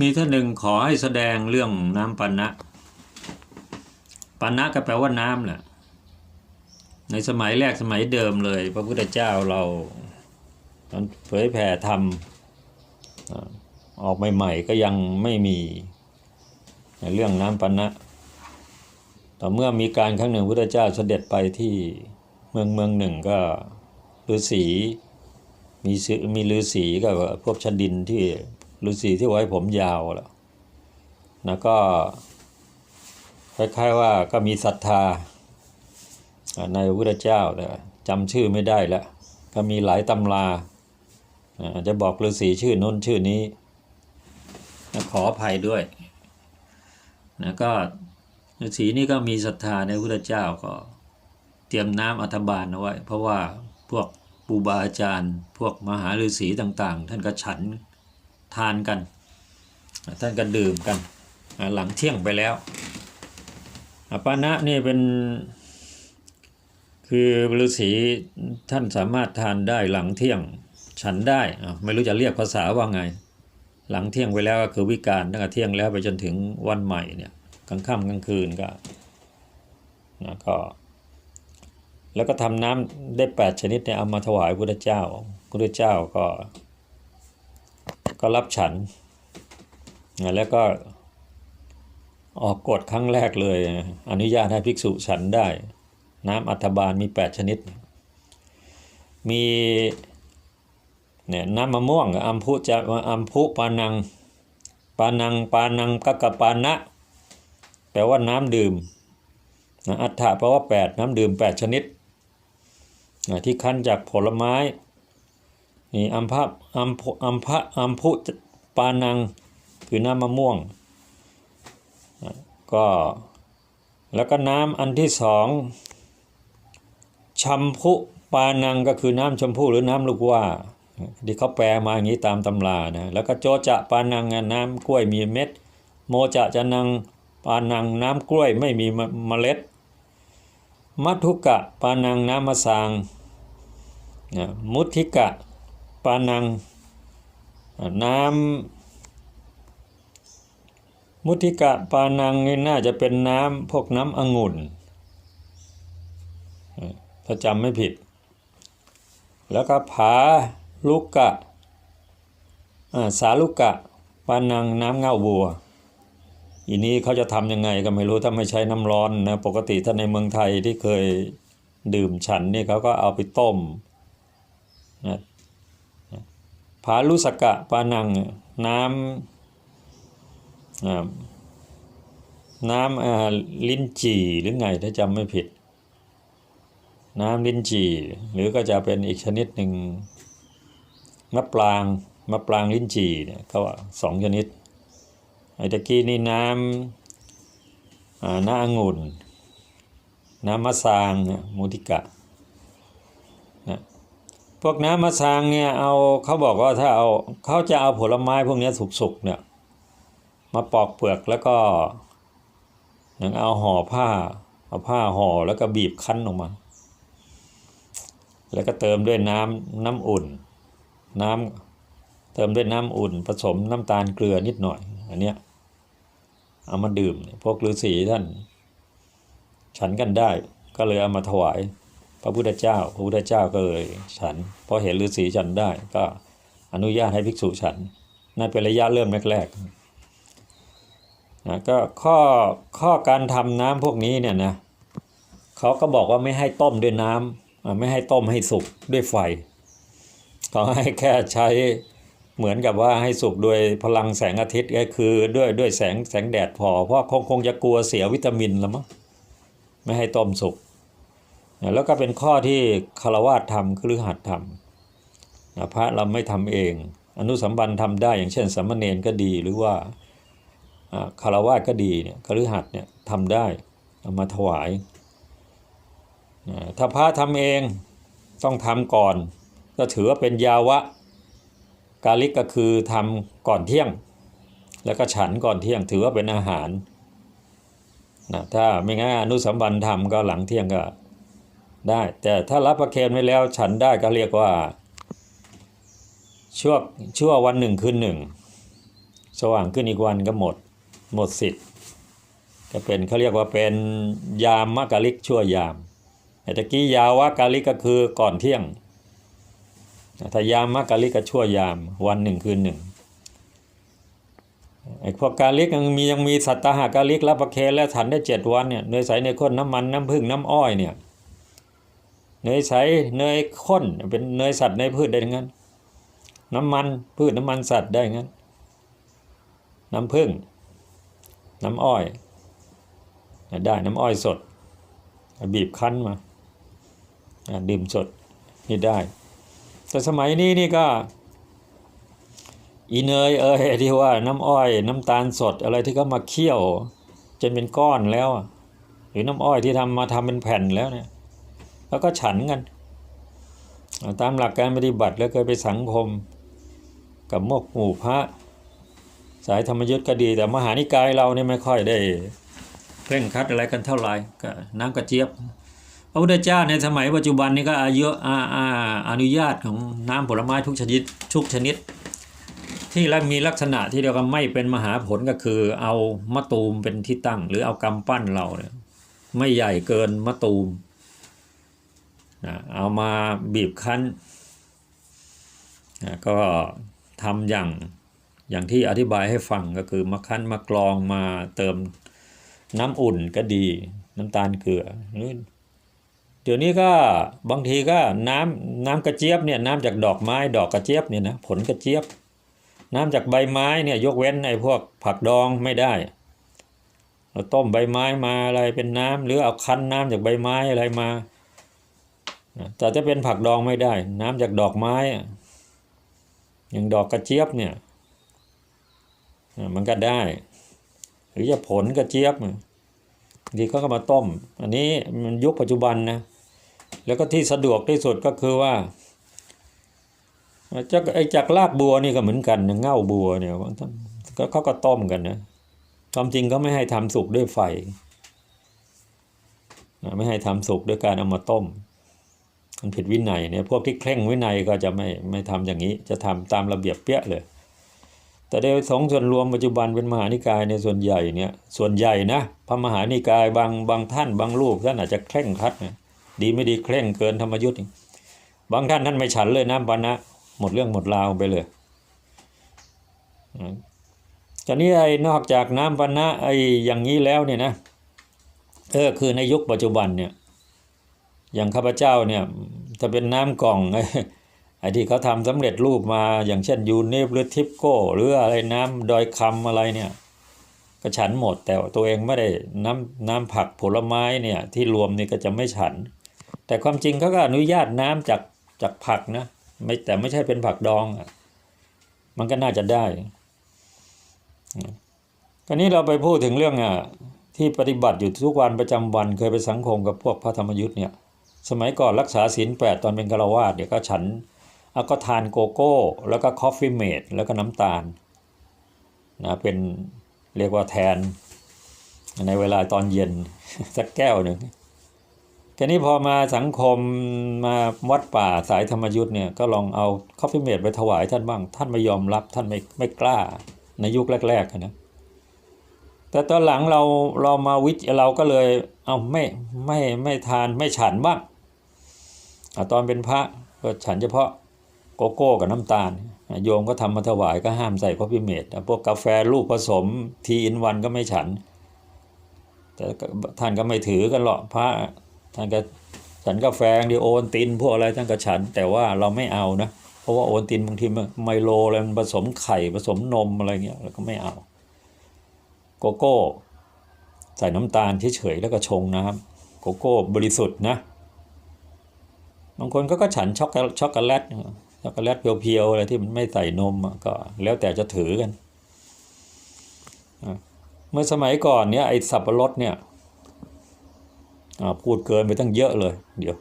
มีท่านหนึ่งขอให้แสดงเรื่องน้ำปันนะปันนะก็แปลว่าน้ำแหละในสมัยแรกสมัยเดิมเลย พระพุทธเจ้าเราตอนเผยแผ่ธรรมอออกใหม่ๆก็ยังไม่มีในเรื่องน้ำปันนะต่อเมื่อมีการครั้งหนึ่งพระพุทธเจ้าเสด็จไปที่เมืองเมืองหนึ่งก็ฤาษีมีมีฤาษีกับพวกชนดินที่ ฤาษีที่ไว้ผมยาวแล้วแล้วก็คล้ายๆว่าก็มีศรัทธาในพระพุทธเจ้าแต่จำชื่อไม่ได้แล้วก็มีหลายตำราจจะบอกฤาษีชื่อน้นชื่อนี้นะขออภัยด้วยนะก็ฤาษีนี่ก็มีศรัทธาในพระพุทธเจ้าก็เตรียมน้ำอัฐบาลเอาไว้ เพราะว่าพวกปูบาอาจารย์ พวกมหาฤาษีต่างๆ ท่านก็ฉัน ทานกัน ท่านก็ดื่มกันหลังเที่ยงไปแล้วอปานะนี่เป็นคือฤาษีท่านสามารถทานได้หลังเที่ยงฉันได้ไม่รู้จะเรียกภาษาว่าไง หลังเที่ยงไปแล้วก็คือวิการตั้งแต่เที่ยงแล้วไปจนถึงวันใหม่เนี่ยกลางค่ำกลางคืนก็นะก็แล้วก็ทำน้ำได้แปดชนิดเนี่ยเอามาถวายพระพุทธเจ้าพระพุทธเจ้าก็ ก็รับฉัน แล้วก็ออกกฎครั้งแรกเลย อนุญาตให้ภิกษุฉันได้ น้ำอัฐบาลมี 8 ชนิด มีเนี่ยน้ำมะม่วงอัมพุจะอัมพุปานัง ปานังปานังกักะปานะ แปลว่าน้ำดื่มอัฏฐะแปลว่า 8 น้ำดื่ม 8 ชนิด ที่คั้นจากผลไม้ นี่อัมพะอัมพุอัมพะอัมพุปานังคือน้ำมะม่วงก็แล้วก็น้ำอันที่สองชัมพุปานังก็คือน้ำชมพูหรือน้ำลูกว่าที่เขาแปลมาอย่างนี้ตามตำรานะแล้วก็โจจะปานังน้ำกล้วยมีเม็ด โมจะจะนังปานังน้ำกล้วยไม่มีเมล็ด มัทุกะปานังน้ำมะสางมุทิกะ ปานัง น้ำมุทิกะปานังนี่น่าจะเป็นน้ำพวกน้ำองุ่นถ้าจำไม่ผิด แล้วก็ผาลุกกะสาลุกกะปานังน้ำเง่าบัวอีนี้เขาจะทำยังไงก็ไม่รู้ถ้าไม่ใช้น้ำร้อนนะปกติถ้าในเมืองไทยที่เคยดื่มฉันนี่เขาก็เอาไปต้มนะ ผาลุสกะปานังน้ำน้ำลิ้นจี่หรือไงถ้าจำไม่ผิด น้ำลิ้นจี่หรือก็จะเป็นอีกชนิดหนึ่งมะปรางมะปรางลิ้นจี่เนี่ยเขาสองชนิดไอ้ตะกี้นี่น้ำน้าองุ่น น้ำมะซางมูติกะ พวกน้ำมะซางเนี่ยเอาเขาบอกว่าถ้าเอาเขาจะเอาผลไม้พวกนี้สุกๆเนี่ยมาปอกเปลือกแล้วก็ย่างเอาห่อผ้า เอาผ้าห่อแล้วก็บีบคั้นออกมา แล้วก็เติมด้วยน้ำน้ำอุ่น น้ำเติมด้วยน้ำอุ่น ผสมน้ำตาลเกลือนิดหน่อย อันเนี้ยเอามาดื่มพวกฤาษีท่าน ฉันกันได้ก็เลยเอามาถวาย พระพุทธเจ้า พระพุทธเจ้าก็เลยฉันพอเห็นฤาษีฉันได้ก็อนุญาตให้ภิกษุฉันนั่นเป็นระยะเริ่มแรกๆนะก็ข้อข้อการทำน้ำพวกนี้เนี่ยนะเขาก็บอกว่าไม่ให้ต้มด้วยน้ำอ่าไม่ให้ต้มให้สุกด้วยไฟเขาให้แค่ใช้เหมือนกับว่าให้สุกโดยพลังแสงอาทิตย์ก็คือด้วยด้วยแสงแสงแดดพอ เพราะคงคงจะกลัวเสียวิตามินละมั้งไม่ให้ต้มสุก แล้วก็เป็นข้อที่คารวาสทำครือหัดทำพระเราไม่ทำเอง อนุสัมบันทำได้ อย่างเช่นสามมเณรก็ดีหรือว่าคารวาสก็ดีเนี่ยครือหัดเนี่ยทำได้เอามาถวาย ถ้าพระทำเองต้องทำก่อน ก็ถือว่าเป็นยาวะ กาลิกก็คือทำก่อนเที่ยง แล้วก็ฉันก่อนเที่ยงถือว่าเป็นอาหารนะถ้าไม่งั้นอนุสัมบันทำก็หลังเที่ยงก็ ได้ แต่ถ้ารับประเคนไว้แล้วฉันได้ก็เรียกว่าช่วงชั่ววันหนึ่งคืนหนึ่ง สว่างขึ้นอีกวันก็หมด หมดสิทธิ์ก็เป็นเขาเรียกว่าเป็นยามมะกะลิกชั่วยามแต่ตะกี้ยาวะกะลิกก็คือก่อนเที่ยงถ้ายามมะกะลิกก็ชั่วยาม วันหนึ่งคืนหนึ่งไอ้พวกกาลิกยังมียังมีสัตตหากาลิกรับประเคนและฉันได้เจ็ดวันเนี่ยเนยใสเนข้นน้ำมันน้ำผึ้งน้ำอ้อยเนี่ย เนยใสเนยข้นเป็นเนยสัตว์เนยพืชได้ทั้งนั้น น้ำมันพืชน้ำมันสัตว์ได้งั้น น้ำผึ้งน้ำอ้อย ได้น้ำอ้อยสด บีบคั้นมาดื่มสดนี่ได้ แต่สมัยนี้นี่ก็อีเนยเออที่ว่าน้ำอ้อย น้ำตาลสดอะไรที่เขามาเคี่ยวจนเป็นก้อนแล้ว หรือน้ำอ้อยที่ทำมาทำเป็นแผ่นแล้วเนี่ย แล้วก็ฉันกัน ตามหลักการปฏิบัติแล้วเคยไปสังคม กับมกหมู่พระ สายธรรมยุทธ์ก็ดี แต่มหานิกายเราเนี่ยไม่ค่อยได้เคร่งคัดอะไรกันเท่าไหร่ก็น้ำกระเจี๊ยบพระพุทธเจ้าในสมัยปัจจุบันนี้ก็อายุอาอาอนุญาตของน้ำผลไม้ทุกชนิดทุกชนิด ที่และมีลักษณะที่เรียกว่าไม่เป็นมหาผลก็คือ เอามะตูมเป็นที่ตั้ง หรือเอากำปั้นเราเนี่ยไม่ใหญ่เกินมะตูม นะเอามาบีบคั้นนะก็ทำอย่างอย่างที่อธิบายให้ฟังก็คือมาคั้นมากรองมาเติมน้ำอุ่นก็ดีน้ำตาลเกลือหรือเดี๋ยวนี้ก็บางทีก็น้ำน้ำกระเจี๊ยบเนี่ยน้ำจากดอกไม้ดอกกระเจี๊ยบเนี่ยนะผลกระเจี๊ยบ น้ำจากใบไม้เนี่ยยกเว้นไอ้พวกผักดองไม่ได้ เราต้มใบไม้มาอะไรเป็นน้ำหรือเอาคั้นน้ำจากใบไม้อะไรมา แต่จะเป็นผักดองไม่ได้ น้ำจากดอกไม้ อย่างดอกกระเจี๊ยบเนี่ยมันก็ได้ หรือจะผลกระเจี๊ยบเนี่ยบางทีเขาก็มาต้ม อันนี้มันยุคปัจจุบันนะ แล้วก็ที่สะดวกที่สุดก็คือว่าจากไอ้จากรากบัวนี่ก็เหมือนกันนะเง่าบัวเนี่ยก็เขาก็ต้มกันนะความจริงก็ไม่ให้ทำสุกด้วยไฟ ไม่ให้ทำสุกด้วยการเอามาต้ม มันผิดวินัยเนี่ยพวกที่เคร่งวินัยก็จะไม่ไม่ทำอย่างนี้ จะทำตามระเบียบเปี้ยเลย แต่ในสองส่วนรวมปัจจุบันเป็นมหานิกายในส่วนใหญ่เนี่ยส่วนใหญ่นะพระมหานิกายบางบางท่านบางรูปท่านอาจจะเคร่งครัดนะดีไม่ดีเคร่งเกินธรรมยุทธ์บางท่านท่านไม่ฉันเลยน้ำปานะหมดเรื่องหมดราวไปเลยจากนี้ไอ้นอกจากน้ำปานะไอ้อย่างนี้แล้วเนี่ยนะเออคือในยุคปัจจุบันเนี่ย อย่างข้าพเจ้าเนี่ยถ้าเป็นน้ำกล่องไอ้ที่เขาทำสำเร็จรูปมาอย่างเช่นยูเนฟหรือทิปโก้หรืออะไรน้ำดอยคำอะไรเนี่ยก็ฉันหมดแต่ตัวเองไม่ได้น้ำน้ำผักผลไม้เนี่ยที่รวมนี่ก็จะไม่ฉัน แต่ความจริงเขาก็อนุญาตน้ำจากจากผักนะไม่แต่ไม่ใช่เป็นผักดองอะมันก็น่าจะได้คราวนี้เราไปพูดถึงเรื่องอะที่ปฏิบัติอยู่ทุกวันประจำวันเคยไปสังคมกับพวกพระธรรมยุทธ์เนี่ย สมัยก่อนรักษาศีลแปดตอนเป็นฆราวาสเนี่ยวก็ฉันเอาก็ทานโกโก้ แล้วก็คอฟฟี่เมดแล้วก็น้ำตาลนะเป็นเรียกว่าแทน ในเวลาตอนเย็น สักแก้วหนึ่งทีนี้พอมาสังคมมาวัดป่าสายธรรมยุทธ์เนี่ยก็ลองเอาคอฟฟี่เมดไปถวายท่านบ้าง ท่านไม่ยอมรับท่านไม่ไม่กล้าในยุคแรกๆนะแต่ตอนหลังเราเรามาวิจเราก็เลยเอาไม่ไม่ไม่ทานไม่ฉันบ้าง ตอนเป็นพระก็ฉันเฉพาะโกโก้กับน้ำตาล โยมก็ทำมาถวายก็ห้ามใส่คอฟฟี่เมดพวกกาแฟลูกผสมทีอินวันก็ไม่ฉัน แต่ท่านก็ไม่ถือกันหรอกพระท่านก็ฉันกาแฟดีโอนตินพวกอะไรท่านก็ฉัน แต่ว่าเราไม่เอานะ เพราะว่าโอนตินบางทีไมโลอะไรมันผสมไข่ผสมนมอะไรเงี้ยเราก็ไม่เอา โกโก้ ใส่น้ำตาลเฉยๆแล้วก็ชงน้ำโกโก้บริสุทธิ์นะ บางคนก็ก็ฉันช็อกช็อกโกแลตช็อกโกแลตเพียวๆอะไรที่มันไม่ใส่นมก็แล้วแต่จะถือกัน เมื่อสมัยก่อนเนี่ยไอ้สับปะรดเนี่ยพูดเกินไปตั้งเยอะเลย เดี๋ยว